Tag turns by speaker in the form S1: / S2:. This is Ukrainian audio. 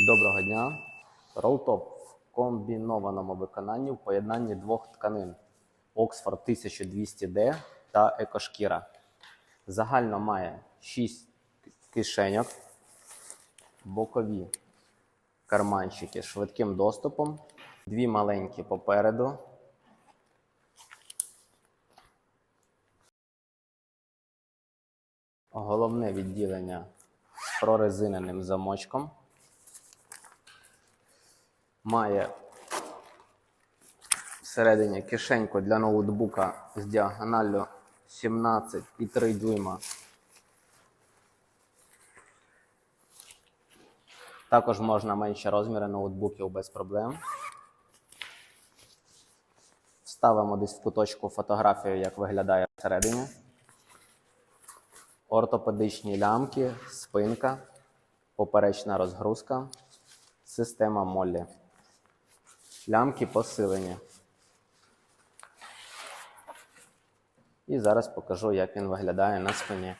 S1: Доброго дня. Ролтоп в комбінованому виконанні в поєднанні двох тканин Oxford 1200D та екошкіра. Загально має 6 кишеньок, бокові карманчики з швидким доступом, дві маленькі попереду. Головне відділення з прорезиненим замочком. Має всередині кишеньку для ноутбука з діагоналлю 17,3 дюйма. Також можна менші розміри ноутбуків без проблем. Вставимо десь в куточку фотографію, як виглядає всередині. Ортопедичні лямки, спинка, поперечна розгрузка, система Моллі. Лямки посилені. І зараз покажу, як він виглядає на спині.